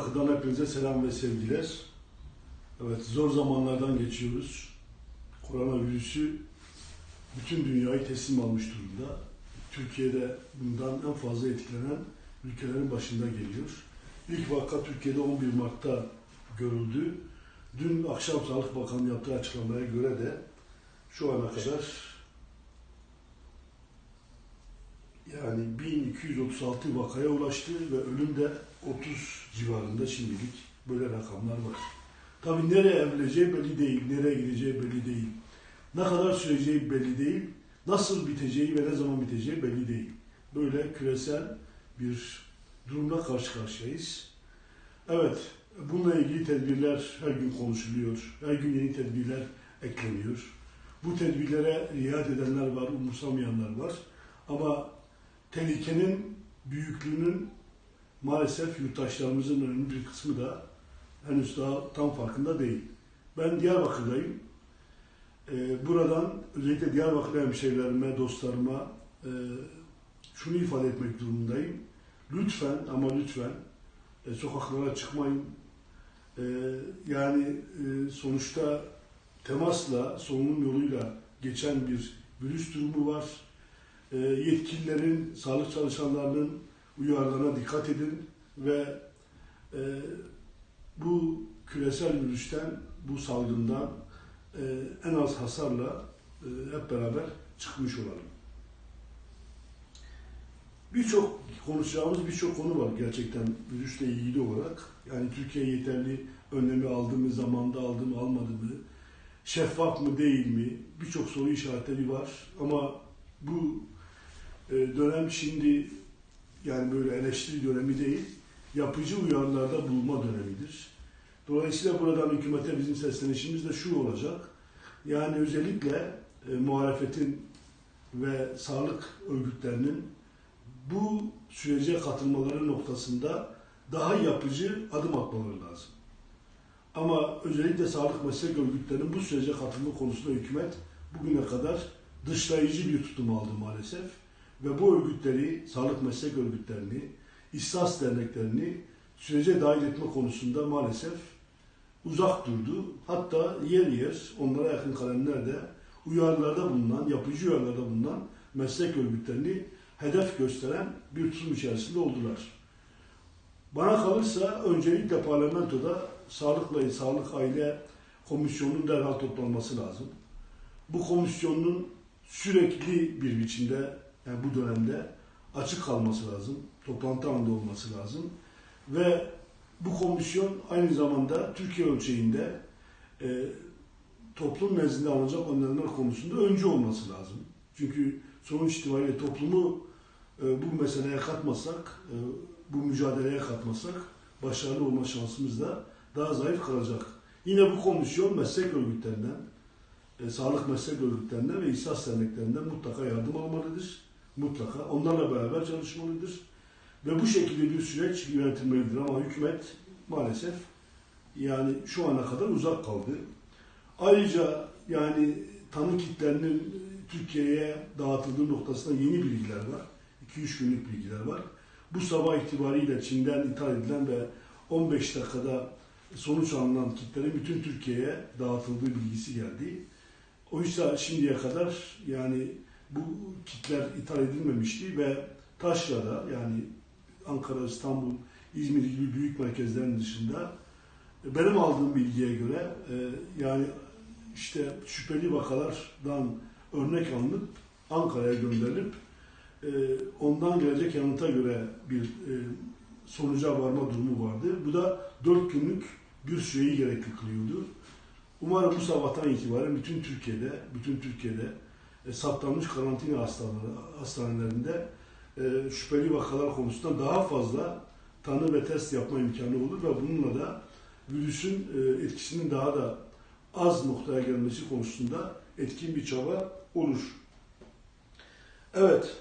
Akıdan hepinize selam ve sevgiler. Evet zor zamanlardan geçiyoruz. Koronavirüsü bütün dünyayı teslim almış durumda. Türkiye'de bundan en fazla etkilenen ülkelerin başında geliyor. İlk vaka Türkiye'de 11 Mart'ta görüldü. Dün akşam Sağlık Bakanı yaptığı açıklamaya göre de şu ana kadar yani 1236 vakaya ulaştı ve ölüm de 30 civarında şimdilik böyle rakamlar var. Tabii nereye evrileceği belli değil, nereye gideceği belli değil. Ne kadar süreceği belli değil, nasıl biteceği ve ne zaman biteceği belli değil. Böyle küresel bir durumla karşı karşıyayız. Evet, bununla ilgili tedbirler her gün konuşuluyor, her gün yeni tedbirler ekleniyor. Bu tedbirlere riayet edenler var, umursamayanlar var. Ama tehlikenin büyüklüğünün maalesef yurttaşlarımızın önemli bir kısmı da henüz daha tam farkında değil. Ben Diyarbakır'dayım. Ee, buradan özellikle Diyarbakır hemşehrilerime, dostlarıma e, şunu ifade etmek durumundayım. Lütfen ama lütfen e, sokaklara çıkmayın. E, yani e, sonuçta temasla, solunum yoluyla geçen bir virüs durumu var. E, yetkililerin, sağlık çalışanlarının uyarılarına dikkat edin ve e, bu küresel virüsten, bu salgından e, en az hasarla e, hep beraber çıkmış olalım. Birçok konuşacağımız birçok konu var gerçekten virüsle ilgili olarak. Yani Türkiye yeterli önlemi aldı mı, zamanda aldı mı, almadı mı, şeffaf mı, değil mi? Birçok soru işaretleri var ama bu dönem şimdi yani böyle eleştiri dönemi değil, yapıcı uyarılarda bulunma dönemidir. Dolayısıyla buradan hükümete bizim seslenişimiz de şu olacak. Yani özellikle e, muhalefetin ve sağlık örgütlerinin bu sürece katılmaları noktasında daha yapıcı adım atmaları lazım. Ama özellikle sağlık meslek örgütlerinin bu sürece katılma konusunda hükümet bugüne kadar dışlayıcı bir tutum aldı maalesef. Ve bu örgütleri, sağlık meslek örgütlerini, İhsas derneklerini sürece dahil etme konusunda maalesef uzak durdu. Hatta yer yer onlara yakın kalemler de uyarılarda bulunan, yapıcı uyarılarda bulunan meslek örgütlerini hedef gösteren bir tutum içerisinde oldular. Bana kalırsa öncelikle parlamentoda sağlıkla sağlık aile komisyonunun derhal toplanması lazım. Bu komisyonun sürekli bir biçimde yani bu dönemde açık kalması lazım. Toplantı halinde olması lazım. Ve bu komisyon aynı zamanda Türkiye ölçeğinde e, toplum nezdinde alınacak önlemler konusunda öncü olması lazım. Çünkü sonuç itibariyle toplumu e, bu meseleye katmasak, e, bu mücadeleye katmasak başarılı olma şansımız da daha zayıf kalacak. Yine bu komisyon meslek örgütlerinden, e, sağlık meslek örgütlerinden ve ihsas derneklerinden mutlaka yardım almalıdır. Mutlaka onlarla beraber çalışmalıdır. Ve bu şekilde bir süreç yönetilmelidir ama hükümet maalesef yani şu ana kadar uzak kaldı. Ayrıca yani tanı kitlerinin Türkiye'ye dağıtıldığı noktasında yeni bilgiler var. 2-3 günlük bilgiler var. Bu sabah itibariyle Çin'den ithal edilen ve 15 dakikada sonuç alınan kitlerin bütün Türkiye'ye dağıtıldığı bilgisi geldi. Oysa şimdiye kadar yani bu kitler ithal edilmemişti ve Taşra'da yani Ankara, İstanbul, İzmir gibi büyük merkezlerin dışında benim aldığım bilgiye göre e, yani işte şüpheli vakalardan örnek alınıp Ankara'ya gönderilip e, ondan gelecek yanıta göre bir e, sonuca varma durumu vardı. Bu da dört günlük bir süreyi gerekli kılıyordu. Umarım bu sabahtan itibaren bütün Türkiye'de, bütün Türkiye'de saptanmış karantina hastaneleri, hastanelerinde e, şüpheli vakalar konusunda daha fazla tanı ve test yapma imkanı olur ve bununla da virüsün e, etkisinin daha da az noktaya gelmesi konusunda etkin bir çaba olur. Evet,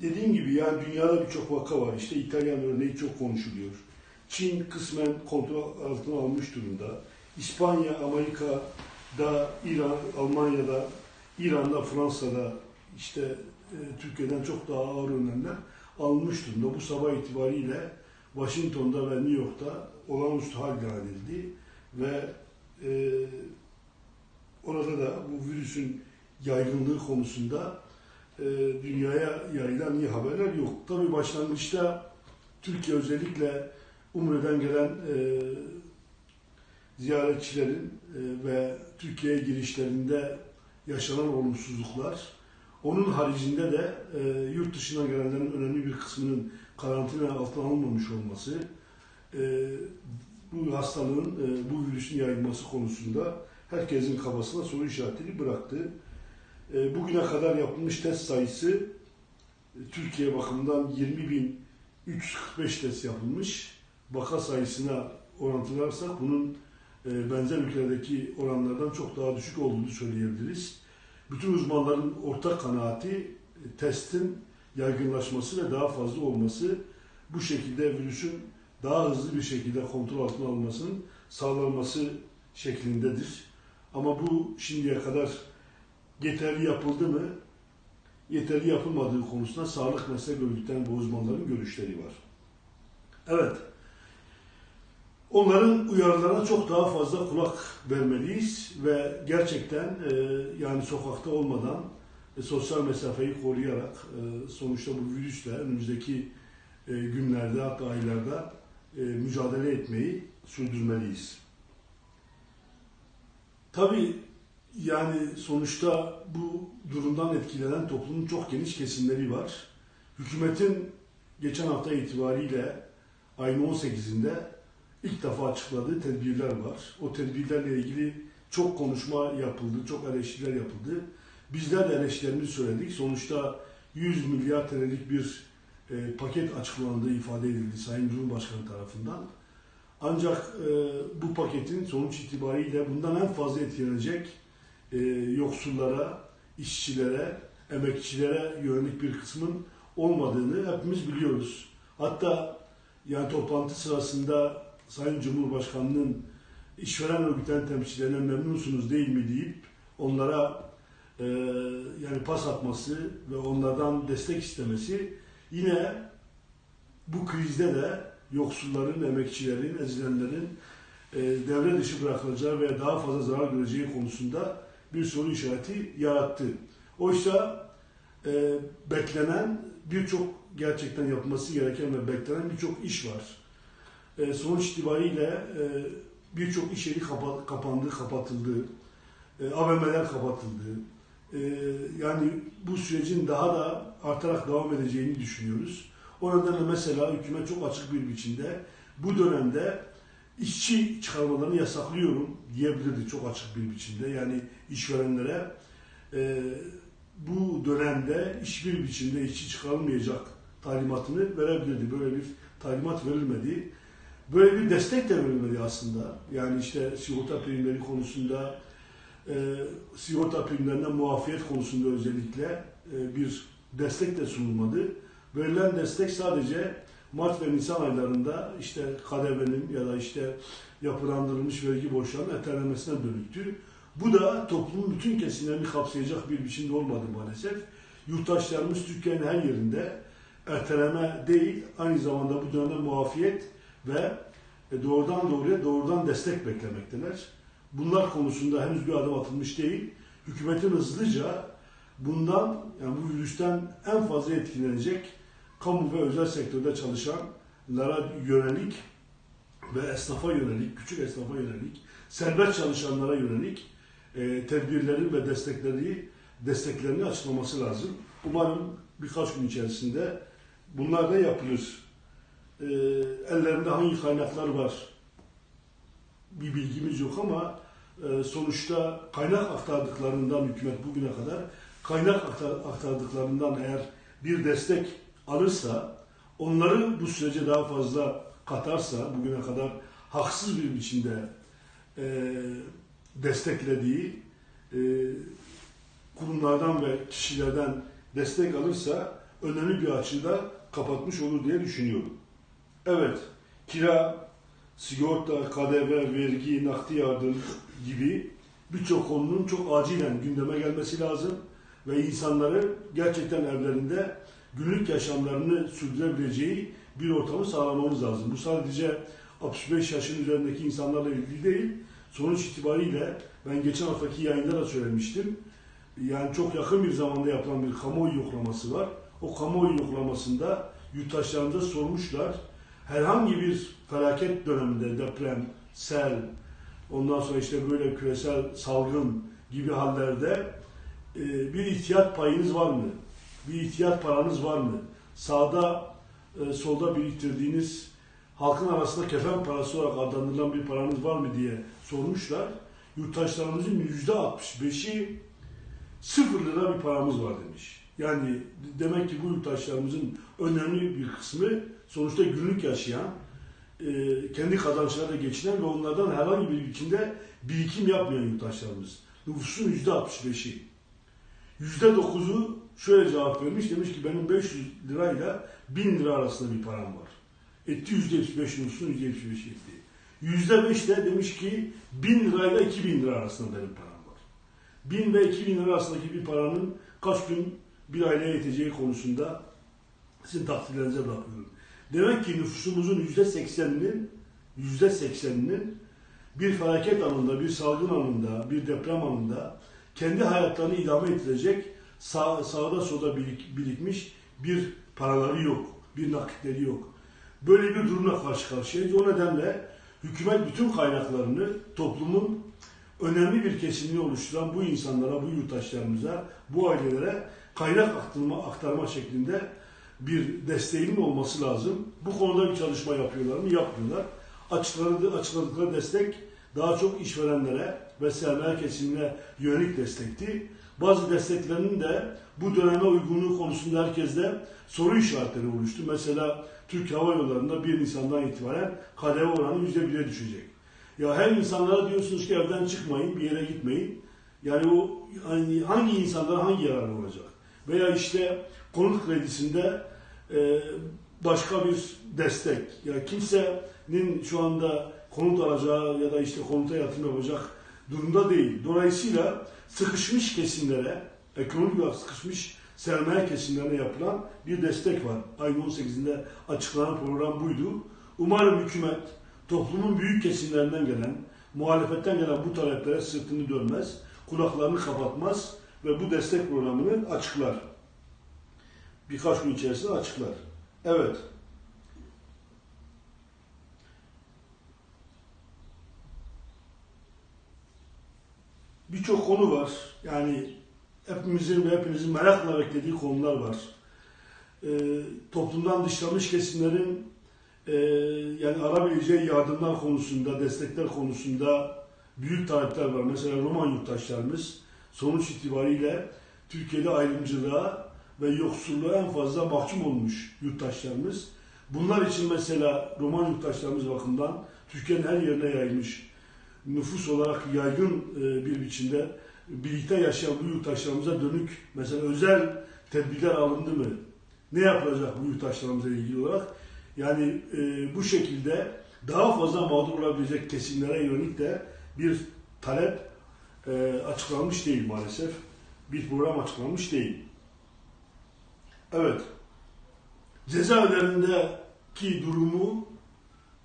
dediğim gibi yani dünyada birçok vaka var. İşte İtalyan örneği çok konuşuluyor. Çin kısmen kontrol altına almış durumda. İspanya, Amerika'da, İran, Almanya'da, İran'da, Fransa'da işte e, Türkiye'den çok daha ağır önlemler alınmış durumda. Bu sabah itibariyle Washington'da ve New York'ta olağanüstü hal ilan edildi ve e, orada da bu virüsün yaygınlığı konusunda e, dünyaya yayılan iyi haberler yok. Tabii başlangıçta Türkiye özellikle Umre'den gelen e, ziyaretçilerin e, ve Türkiye'ye girişlerinde yaşanan olumsuzluklar, onun haricinde de e, yurt dışından gelenlerin önemli bir kısmının karantina altına alınmamış olması, e, bu hastalığın, e, bu virüsün yayılması konusunda herkesin kafasına soru işaretini bıraktı. E, bugüne kadar yapılmış test sayısı e, Türkiye bakımından 20.345 test yapılmış. Vaka sayısına orantılarsak bunun benzer ülkelerdeki oranlardan çok daha düşük olduğunu söyleyebiliriz. Bütün uzmanların ortak kanaati e, testin yaygınlaşması ve daha fazla olması bu şekilde virüsün daha hızlı bir şekilde kontrol altına alınmasının sağlanması şeklindedir. Ama bu şimdiye kadar yeterli yapıldı mı? Yeterli yapılmadığı konusunda sağlık meslek örgütlerinin ve uzmanların görüşleri var. Evet. Onların uyarılarına çok daha fazla kulak vermeliyiz ve gerçekten e, yani sokakta olmadan e, sosyal mesafeyi koruyarak e, sonuçta bu virüsle önümüzdeki e, günlerde hatta aylarda e, mücadele etmeyi sürdürmeliyiz. Tabii yani sonuçta bu durumdan etkilenen toplumun çok geniş kesimleri var. Hükümetin geçen hafta itibariyle ayın 18'inde ilk defa açıkladığı tedbirler var. O tedbirlerle ilgili çok konuşma yapıldı, çok eleştiriler yapıldı. Bizler de eleştirilerimizi söyledik. Sonuçta 100 milyar TL'lik bir e, paket açıklandığı ifade edildi Sayın Cumhurbaşkanı tarafından. Ancak e, bu paketin sonuç itibariyle bundan en fazla etkilenecek e, yoksullara, işçilere, emekçilere yönelik bir kısmın olmadığını hepimiz biliyoruz. Hatta yani toplantı sırasında Sayın Cumhurbaşkanı'nın işveren örgütlerin temsilcilerine memnunsunuz değil mi deyip onlara e, yani pas atması ve onlardan destek istemesi yine bu krizde de yoksulların, emekçilerin, ezilenlerin e, devre dışı bırakılacağı veya daha fazla zarar göreceği konusunda bir soru işareti yarattı. Oysa e, beklenen birçok gerçekten yapılması gereken ve beklenen birçok iş var. E, sonuç itibariyle e, birçok iş yeri kapa- kapandı, kapatıldı. E, AVM'ler kapatıldı. E, yani bu sürecin daha da artarak devam edeceğini düşünüyoruz. O nedenle mesela hükümet çok açık bir biçimde bu dönemde işçi çıkarmalarını yasaklıyorum diyebilirdi çok açık bir biçimde. Yani işverenlere e, bu dönemde hiçbir biçimde işçi çıkarılmayacak talimatını verebilirdi. Böyle bir talimat verilmedi. Böyle bir destek de verilmedi aslında. Yani işte sigorta primleri konusunda, e, sigorta primlerinden muafiyet konusunda özellikle e, bir destek de sunulmadı. Verilen destek sadece Mart ve Nisan aylarında işte KDV'nin ya da işte yapılandırılmış vergi borçlarının ertelenmesine dönüktü. Bu da toplumun bütün kesimlerini kapsayacak bir biçimde olmadı maalesef. Yurttaşlarımız Türkiye'nin her yerinde erteleme değil, aynı zamanda bu dönemde muafiyet ve doğrudan doğruya doğrudan destek beklemekteler. Bunlar konusunda henüz bir adım atılmış değil. Hükümetin hızlıca bundan, yani bu virüsten en fazla etkilenecek kamu ve özel sektörde çalışanlara yönelik ve esnafa yönelik, küçük esnafa yönelik, serbest çalışanlara yönelik e, tedbirleri ve destekleri desteklerini açıklaması lazım. Umarım birkaç gün içerisinde bunlar da yapılır. E, ellerinde hangi kaynaklar var bir bilgimiz yok ama e, sonuçta kaynak aktardıklarından hükümet bugüne kadar kaynak aktar- aktardıklarından eğer bir destek alırsa onları bu sürece daha fazla katarsa bugüne kadar haksız bir biçimde e, desteklediği e, kurumlardan ve kişilerden destek alırsa önemli bir açıda kapatmış olur diye düşünüyorum. Evet, kira, sigorta, KDV, vergi, nakdi yardım gibi birçok konunun çok acilen gündeme gelmesi lazım ve insanları gerçekten evlerinde günlük yaşamlarını sürdürebileceği bir ortamı sağlamamız lazım. Bu sadece 65 yaşın üzerindeki insanlarla ilgili değil. Sonuç itibariyle ben geçen haftaki yayında da söylemiştim. Yani çok yakın bir zamanda yapılan bir kamuoyu yoklaması var. O kamuoyu yoklamasında yurttaşlarımıza sormuşlar. Herhangi bir felaket döneminde deprem, sel, ondan sonra işte böyle küresel salgın gibi hallerde e, bir ihtiyat payınız var mı? Bir ihtiyat paranız var mı? Sağda, e, solda biriktirdiğiniz halkın arasında kefen parası olarak adlandırılan bir paranız var mı diye sormuşlar. Yurttaşlarımızın yüzde 65'i sıfır lira bir paramız var demiş. Yani demek ki bu yurttaşlarımızın önemli bir kısmı sonuçta günlük yaşayan, e, kendi kazançlarıyla geçinen ve onlardan herhangi bir biçimde birikim yapmayan yurttaşlarımız. Nüfusun yüzde 65'i. Yüzde 9'u şöyle cevap vermiş. Demiş ki benim 500 lirayla 1000 lira arasında bir param var. Etti yüzde 75 nüfusun yüzde 75 etti. Yüzde 5 de demiş ki 1000 lirayla 2000 lira arasında benim param var. 1000 ve 2000 lira arasındaki bir paranın kaç gün bir aileye yeteceği konusunda sizin takdirlerinize bırakıyorum. Demek ki nüfusumuzun yüzde 80'inin yüzde 80'inin bir felaket anında, bir salgın anında, bir deprem anında kendi hayatlarını idame ettirecek sağ, sağda solda birik, birikmiş bir paraları yok, bir nakitleri yok. Böyle bir durumla karşı karşıyayız. O nedenle hükümet bütün kaynaklarını toplumun önemli bir kesimini oluşturan bu insanlara, bu yurttaşlarımıza, bu ailelere kaynak aktarma, aktarma şeklinde bir desteğinin olması lazım. Bu konuda bir çalışma yapıyorlar mı? Yapmıyorlar. Açıkladığı, açıkladıkları destek daha çok işverenlere ve sermaye kesimine yönelik destekti. Bazı desteklerinin de bu döneme uygunluğu konusunda herkeste soru işaretleri oluştu. Mesela Türk Hava Yolları'nda 1 Nisan'dan itibaren KDV oranı %1'e düşecek. Ya her insanlara diyorsunuz ki evden çıkmayın, bir yere gitmeyin. Yani o hani hangi insanlara hangi yararı olacak? Veya işte konut kredisinde e, başka bir destek. Ya kimsenin şu anda konut alacağı ya da işte konuta yatırım yapacak durumda değil. Dolayısıyla sıkışmış kesimlere, ekonomik olarak sıkışmış sermaye kesimlerine yapılan bir destek var. Ayın 18'inde açıklanan program buydu. Umarım hükümet toplumun büyük kesimlerinden gelen, muhalefetten gelen bu taleplere sırtını dönmez, kulaklarını kapatmaz ve bu destek programını açıklar. Birkaç gün içerisinde açıklar. Evet. Birçok konu var. Yani hepimizin ve hepinizin merakla beklediği konular var. Ee, toplumdan dışlanmış kesimlerin e, yani alabileceği yardımlar konusunda, destekler konusunda büyük talepler var. Mesela Roman yurttaşlarımız sonuç itibariyle Türkiye'de ayrımcılığa ve yoksulluğa en fazla mahkum olmuş yurttaşlarımız. Bunlar için mesela Roman yurttaşlarımız bakımından Türkiye'nin her yerine yayılmış nüfus olarak yaygın e, bir biçimde birlikte yaşayan bu yurttaşlarımıza dönük mesela özel tedbirler alındı mı? Ne yapılacak bu yurttaşlarımıza ilgili olarak? Yani e, bu şekilde daha fazla mağdur olabilecek kesimlere yönelik de bir talep e, açıklanmış değil maalesef. Bir program açıklanmış değil. Evet. Cezaevlerindeki durumu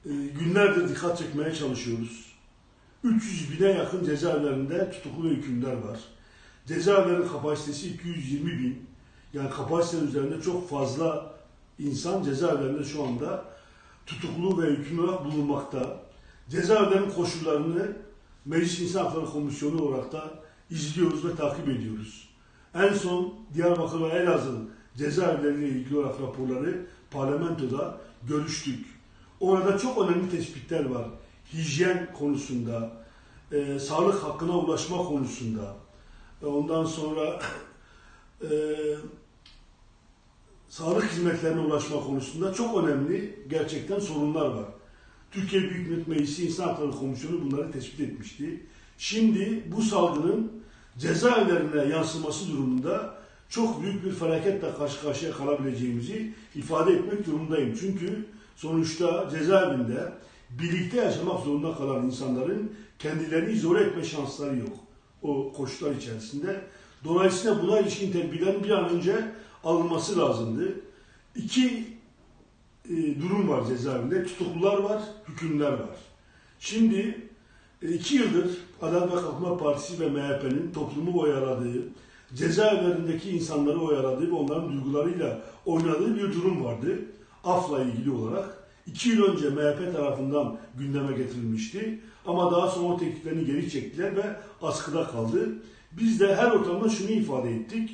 e, günlerdir dikkat çekmeye çalışıyoruz. 300 bine yakın cezaevlerinde tutuklu hükümler var. Cezaevlerinin kapasitesi 220 bin. Yani kapasitenin üzerinde çok fazla insan cezaevlerinde şu anda tutuklu ve hükümlü olarak bulunmakta. Cezaevlerinin koşullarını Meclis İnsan Hakları Komisyonu olarak da izliyoruz ve takip ediyoruz. En son Diyarbakır ve Elazığ cezaevleriyle ilgili olarak raporları parlamentoda görüştük. Orada çok önemli tespitler var. Hijyen konusunda, e, sağlık hakkına ulaşma konusunda, e, ondan sonra e, sağlık hizmetlerine ulaşma konusunda çok önemli gerçekten sorunlar var. Türkiye Büyük Millet Meclisi İnsan Hakları Komisyonu bunları tespit etmişti. Şimdi bu salgının cezaevlerine yansıması durumunda çok büyük bir felaketle karşı karşıya kalabileceğimizi ifade etmek durumundayım. Çünkü sonuçta cezaevinde birlikte yaşamak zorunda kalan insanların kendilerini izole etme şansları yok o koşullar içerisinde. Dolayısıyla buna ilişkin tedbirlerin bir an önce alınması lazımdı. İki e, durum var cezaevinde. Tutuklular var, hükümler var. Şimdi e, iki yıldır Adalet ve Kalkınma Partisi ve MHP'nin toplumu oyaladığı, cezaevlerindeki insanları oyaladığı ve onların duygularıyla oynadığı bir durum vardı. Af'la ilgili olarak. İki yıl önce MHP tarafından gündeme getirilmişti. Ama daha sonra o tekliflerini geri çektiler ve askıda kaldı. Biz de her ortamda şunu ifade ettik.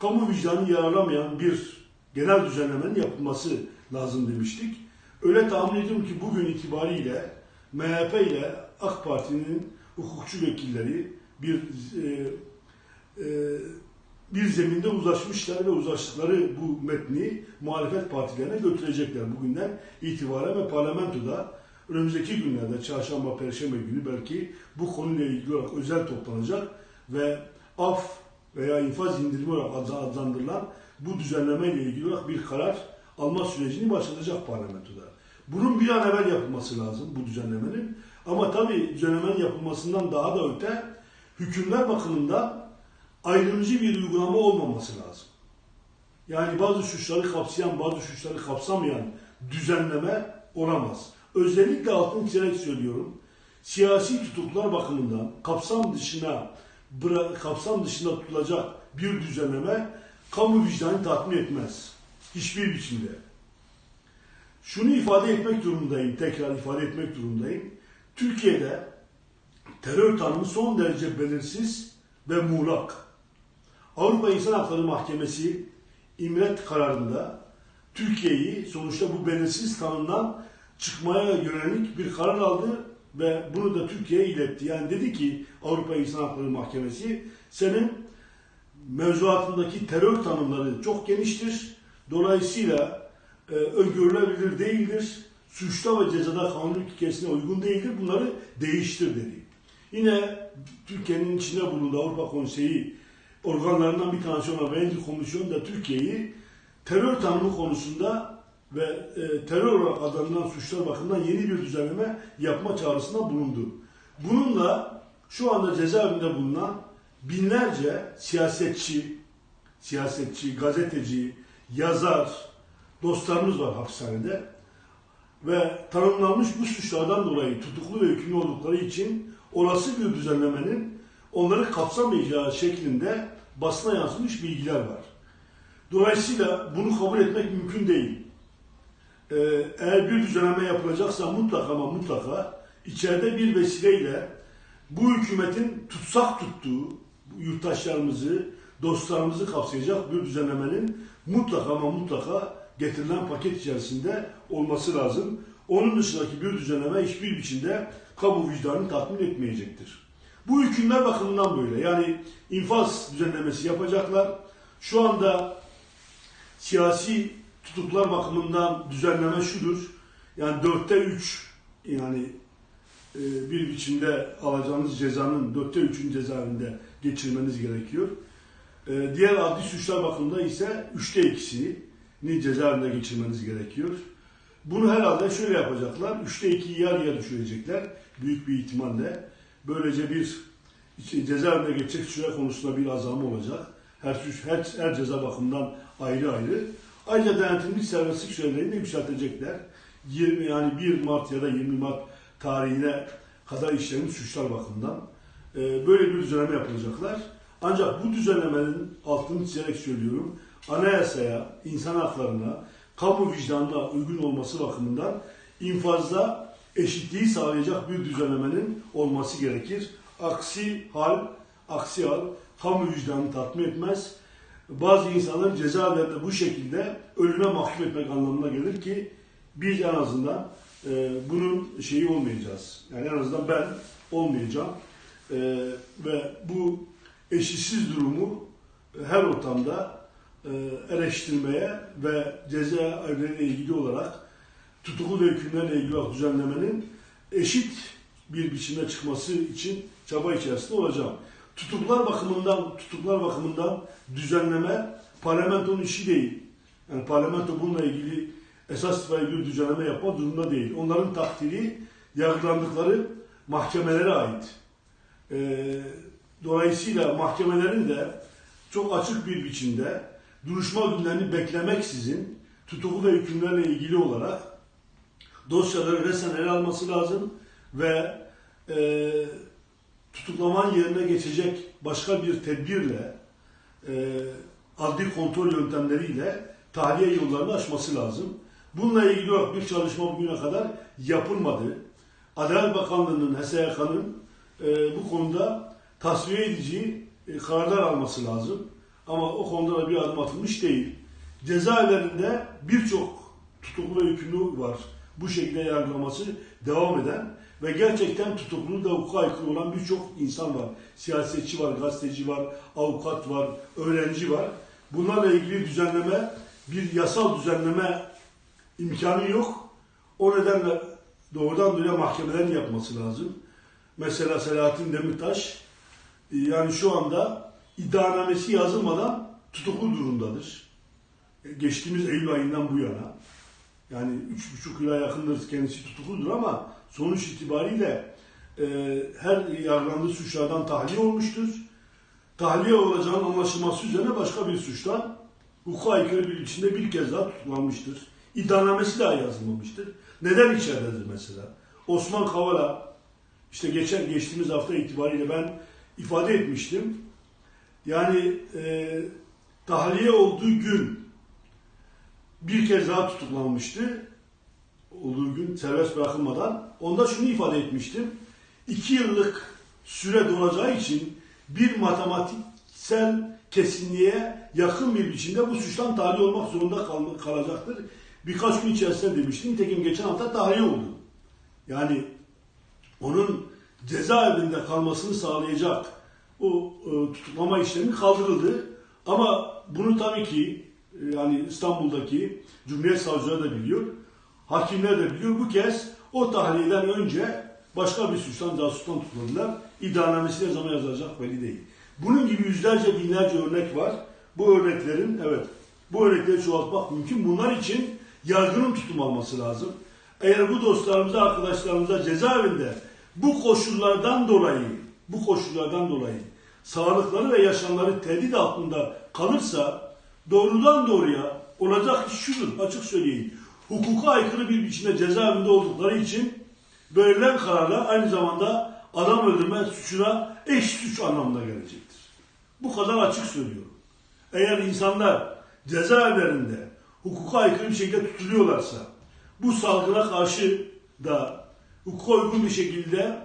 Kamu vicdanı yararlamayan bir genel düzenlemenin yapılması lazım demiştik. Öyle tahmin ediyorum ki bugün itibariyle MHP ile AK Parti'nin hukukçu vekilleri bir e, e, bir zeminde uzlaşmışlar ve uzlaştıkları bu metni muhalefet partilerine götürecekler bugünden itibaren ve parlamentoda önümüzdeki günlerde çarşamba, perşembe günü belki bu konuyla ilgili olarak özel toplanacak ve af veya infaz indirimi olarak ad- adlandırılan bu düzenleme ile ilgili olarak bir karar alma sürecini başlatacak parlamentoda. Bunun bir an evvel yapılması lazım bu düzenlemenin. Ama tabii düzenlemenin yapılmasından daha da öte hükümler bakımından ayrımcı bir uygulama olmaması lazım. Yani bazı suçları kapsayan, bazı suçları kapsamayan düzenleme olamaz. Özellikle altını çizerek söylüyorum. Siyasi tutuklar bakımından kapsam dışına kapsam dışında tutulacak bir düzenleme kamu vicdanı tatmin etmez. Hiçbir biçimde. Şunu ifade etmek durumundayım, tekrar ifade etmek durumundayım. Türkiye'de terör tanımı son derece belirsiz ve muğlak. Avrupa İnsan Hakları Mahkemesi İmret kararında Türkiye'yi sonuçta bu belirsiz tanımdan çıkmaya yönelik bir karar aldı ve bunu da Türkiye'ye iletti. Yani dedi ki Avrupa İnsan Hakları Mahkemesi senin mevzuatındaki terör tanımları çok geniştir. Dolayısıyla e, öngörülebilir değildir. Suçta ve cezada kanun ilkesine uygun değildir. Bunları değiştir dedi. Yine Türkiye'nin içinde bulunduğu Avrupa Konseyi organlarından bir tanesi olan Venedik Komisyonu da Türkiye'yi terör tanımı konusunda ve e, terör olarak adlandırılan suçlar bakımından yeni bir düzenleme yapma çağrısında bulundu. Bununla şu anda cezaevinde bulunan binlerce siyasetçi, siyasetçi, gazeteci, yazar, dostlarımız var hapishanede ve tanımlanmış bu suçlardan dolayı tutuklu ve hükümlü oldukları için olası bir düzenlemenin onları kapsamayacağı şeklinde basına yansımış bilgiler var. Dolayısıyla bunu kabul etmek mümkün değil. Ee, eğer bir düzenleme yapılacaksa mutlaka ama mutlaka içeride bir vesileyle bu hükümetin tutsak tuttuğu yurttaşlarımızı, dostlarımızı kapsayacak bir düzenlemenin mutlaka ama mutlaka getirilen paket içerisinde olması lazım. Onun dışındaki bir düzenleme hiçbir biçimde kamu vicdanını tatmin etmeyecektir. Bu hükümler bakımından böyle. Yani infaz düzenlemesi yapacaklar. Şu anda siyasi tutuklar bakımından düzenleme şudur. Yani dörtte üç yani e, bir biçimde alacağınız cezanın dörtte üçün cezaevinde geçirmeniz gerekiyor. E, diğer adli suçlar bakımında ise üçte ikisini cezaevinde geçirmeniz gerekiyor. Bunu herhalde şöyle yapacaklar. Üçte ikiyi yarıya düşürecekler. Büyük bir ihtimalle. Böylece bir işte cezaevinde geçecek süre konusunda bir azalma olacak. Her, her, her ceza bakımından ayrı ayrı. Ayrıca denetimli serbestlik sürelerini de yükseltecekler. 20, yani 1 Mart ya da 20 Mart tarihine kadar işlenmiş suçlar bakımından. Ee, böyle bir düzenleme yapılacaklar. Ancak bu düzenlemenin altını çizerek söylüyorum. Anayasaya, insan haklarına, kamu vicdanına uygun olması bakımından infazda eşitliği sağlayacak bir düzenlemenin olması gerekir. Aksi hal, aksi hal kamu vicdanını tatmin etmez. Bazı insanların cezaevlerinde bu şekilde ölüme mahkum etmek anlamına gelir ki biz en azından e, bunun şeyi olmayacağız. Yani en azından ben olmayacağım. E, ve bu eşitsiz durumu her ortamda e, eleştirmeye ve cezaevleriyle ilgili olarak tutuklu ve hükümlerle ilgili düzenlemenin eşit bir biçimde çıkması için çaba içerisinde olacağım. Tutuklar bakımından tutuklar bakımından düzenleme parlamentonun işi değil. Yani parlamento bununla ilgili esas bir düzenleme yapma durumunda değil. Onların takdiri yargılandıkları mahkemelere ait. Ee, dolayısıyla mahkemelerin de çok açık bir biçimde duruşma günlerini beklemeksizin tutuklu ve hükümlerle ilgili olarak dosyaları resen ele alması lazım ve e, tutuklaman yerine geçecek başka bir tedbirle e, adli kontrol yöntemleriyle tahliye yollarını aşması lazım. Bununla ilgili bir çalışma bugüne kadar yapılmadı. Adalet Bakanlığı'nın, HSYK'nın e, bu konuda tasfiye edici e, kararlar alması lazım. Ama o konuda da bir adım atılmış değil. Cezaevlerinde birçok tutuklu hükümlü var. Bu şekilde yargılaması devam eden ve gerçekten tutuklu da hukuka aykırı olan birçok insan var. Siyasetçi var, gazeteci var, avukat var, öğrenci var. Bunlarla ilgili düzenleme, bir yasal düzenleme imkanı yok. O nedenle doğrudan doğruya mahkemelerin yapması lazım. Mesela Selahattin Demirtaş e, yani şu anda iddianamesi yazılmadan tutuklu durumdadır. E, Geçtiğimiz Eylül ayından bu yana. Yani üç buçuk yıla yakındır kendisi tutukludur ama sonuç itibariyle e, her yargılandığı suçlardan tahliye olmuştur. Tahliye olacağının anlaşılması üzerine başka bir suçtan hukuka aykırı bir biçimde bir kez daha tutuklanmıştır. İddianamesi daha yazılmamıştır. Neden içeridedir mesela? Osman Kavala işte geçen geçtiğimiz hafta itibariyle ben ifade etmiştim. Yani e, tahliye olduğu gün bir kez daha tutuklanmıştı. Olduğu gün serbest bırakılmadan. Onda şunu ifade etmiştim. İki yıllık süre dolacağı için bir matematiksel kesinliğe yakın bir biçimde bu suçtan tahliye olmak zorunda kal- kalacaktır. Birkaç gün içerisinde demiştim. Nitekim geçen hafta tahliye oldu. Yani onun cezaevinde kalmasını sağlayacak o e, tutuklama işlemi kaldırıldı. Ama bunu tabii ki yani İstanbul'daki Cumhuriyet Savcıları da biliyor, hakimler de biliyor. Bu kez o tahliyeden önce başka bir suçtan, casustan tutukladılar. İddianamesi ne zaman yazılacak belli değil. Bunun gibi yüzlerce, binlerce örnek var. Bu örneklerin, evet, bu örnekleri çoğaltmak mümkün. Bunlar için yargının tutum alması lazım. Eğer bu dostlarımıza, arkadaşlarımıza cezaevinde bu koşullardan dolayı, bu koşullardan dolayı sağlıkları ve yaşamları tehdit altında kalırsa doğrudan doğruya olacak iş şudur, açık söyleyeyim. Hukuka aykırı bir biçimde cezaevinde oldukları için verilen kararlar aynı zamanda adam öldürme suçuna eş suç anlamına gelecektir. Bu kadar açık söylüyorum. Eğer insanlar cezaevlerinde hukuka aykırı bir şekilde tutuluyorlarsa, bu salgına karşı da hukuka uygun bir şekilde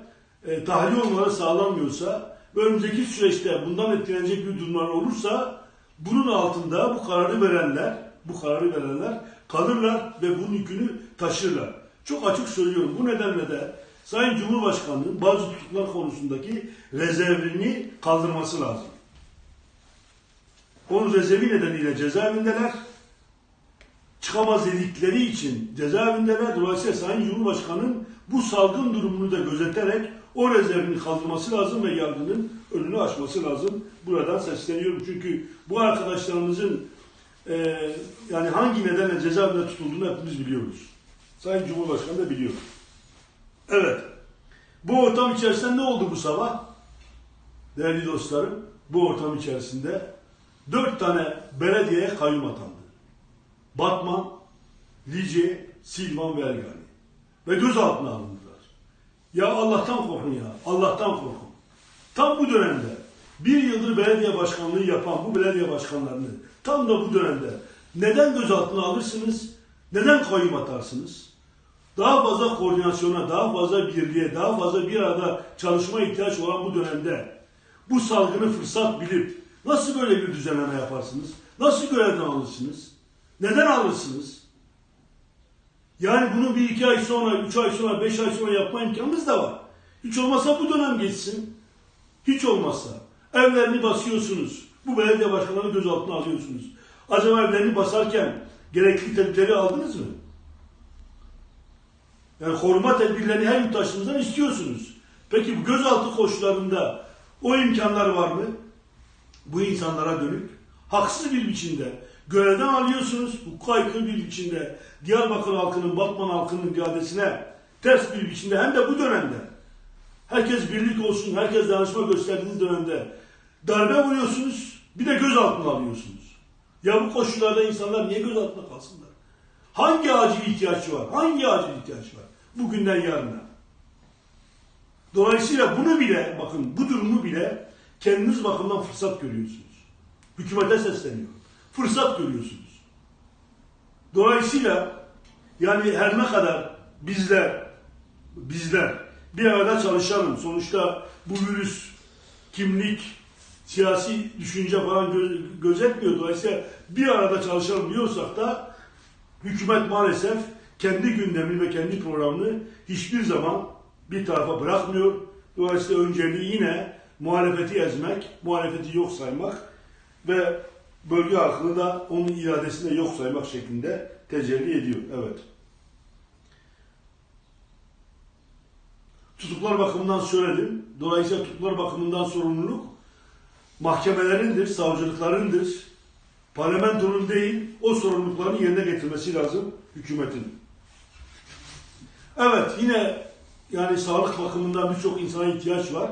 e, tahliye olmaları sağlanmıyorsa önümüzdeki süreçte bundan etkilenecek bir durumlar olursa bunun altında bu kararı verenler, bu kararı verenler kalırlar ve bunun yükünü taşırlar. Çok açık söylüyorum. Bu nedenle de Sayın Cumhurbaşkanı'nın bazı tutuklar konusundaki rezervini kaldırması lazım. Onun rezervi nedeniyle cezaevindeler. Çıkamaz dedikleri için cezaevindeler. Dolayısıyla Sayın Cumhurbaşkanı'nın bu salgın durumunu da gözeterek o rezervini kaldırması lazım ve yargının önünü açması lazım. Buradan sesleniyorum çünkü bu arkadaşlarımızın e, yani hangi nedenle cezaevinde tutulduğunu hepimiz biliyoruz. Sayın Cumhurbaşkanı da biliyor. Evet. Bu ortam içerisinde ne oldu bu sabah? Değerli dostlarım, bu ortam içerisinde dört tane belediyeye kayyum atandı. Batman, Lice, Silvan ve Ergani. Ve gözaltına alındılar. Ya Allah'tan korkun ya. Allah'tan korkun. Tam bu dönemde bir yıldır belediye başkanlığı yapan bu belediye başkanlarını tam da bu dönemde neden gözaltına alırsınız? Neden kayyum atarsınız? Daha fazla koordinasyona, daha fazla birliğe, daha fazla bir arada çalışma ihtiyaç olan bu dönemde bu salgını fırsat bilip nasıl böyle bir düzenleme yaparsınız? Nasıl görevden alırsınız? Neden alırsınız? Yani bunu bir iki ay sonra, üç ay sonra, beş ay sonra yapma imkanımız da var. Hiç olmazsa bu dönem geçsin. Hiç olmazsa. Evlerini basıyorsunuz. Bu belediye başkanlarını gözaltına alıyorsunuz. Acaba evlerini basarken gerekli tedbirleri aldınız mı? Yani koruma tedbirlerini her yurttaşımızdan istiyorsunuz. Peki bu gözaltı koşullarında o imkanlar var mı? Bu insanlara dönük haksız bir biçimde görevden alıyorsunuz. Hukuka aykırı bir biçimde Diyarbakır halkının, Batman halkının iradesine ters bir biçimde hem de bu dönemde herkes birlik olsun, herkes danışma gösterdiğiniz dönemde darbe vuruyorsunuz, bir de gözaltına alıyorsunuz. Ya bu koşullarda insanlar niye gözaltına kalsınlar? Hangi acil ihtiyaç var? Hangi acil ihtiyaç var? Bugünden yarına. Dolayısıyla bunu bile, bakın bu durumu bile kendiniz bakımdan fırsat görüyorsunuz. Hükümete sesleniyorum. Fırsat görüyorsunuz. Dolayısıyla yani her ne kadar bizler bizler bir arada çalışalım. Sonuçta bu virüs kimlik, siyasi düşünce falan gö- gözetmiyor. Dolayısıyla bir arada çalışalım diyorsak da hükümet maalesef kendi gündemini ve kendi programını hiçbir zaman bir tarafa bırakmıyor. Dolayısıyla önceliği yine muhalefeti ezmek, muhalefeti yok saymak ve bölge halkını da onun iradesini de yok saymak şeklinde tecelli ediyor. Evet. Tutuklar bakımından söyledim. Dolayısıyla tutuklar bakımından sorumluluk mahkemelerindir, savcılıklarındır. Parlamentonun değil, o sorumluluklarını yerine getirmesi lazım hükümetin. Evet, yine yani sağlık bakımından birçok insana ihtiyaç var.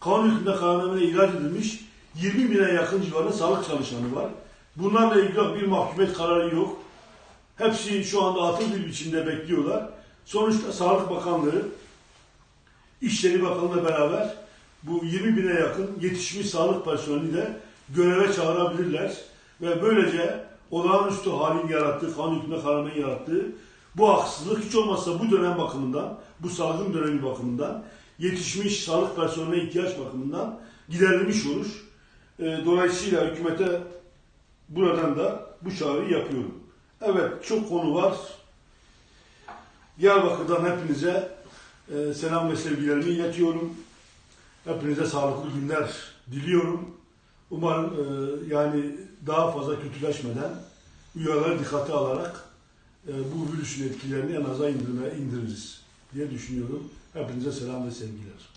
Kanun hükmünde kararnamede ilaç edilmiş 20 bine yakın civarında sağlık çalışanı var. Bunlarla ilgili bir mahkumiyet kararı yok. Hepsi şu anda atıl bir biçimde bekliyorlar. Sonuçta Sağlık Bakanlığı İşleri Bakanı'yla beraber bu 20 bine yakın yetişmiş sağlık personeli de göreve çağırabilirler. Ve böylece olağanüstü halin yarattığı, kanun hükmünde kararnamenin yarattığı bu haksızlık hiç olmazsa bu dönem bakımından, bu salgın dönemi bakımından, yetişmiş sağlık personeline ihtiyaç bakımından giderilmiş olur. E, Dolayısıyla hükümete buradan da bu çağrıyı yapıyorum. Evet çok konu var. Diyarbakır'dan hepinize e, selam ve sevgilerimi iletiyorum. Hepinize sağlıklı günler diliyorum. Umarım e, yani daha fazla kötüleşmeden uyarıları dikkate alarak e, bu virüsün etkilerini en aza indirme, indiririz diye düşünüyorum. Hepinize selam ve sevgiler.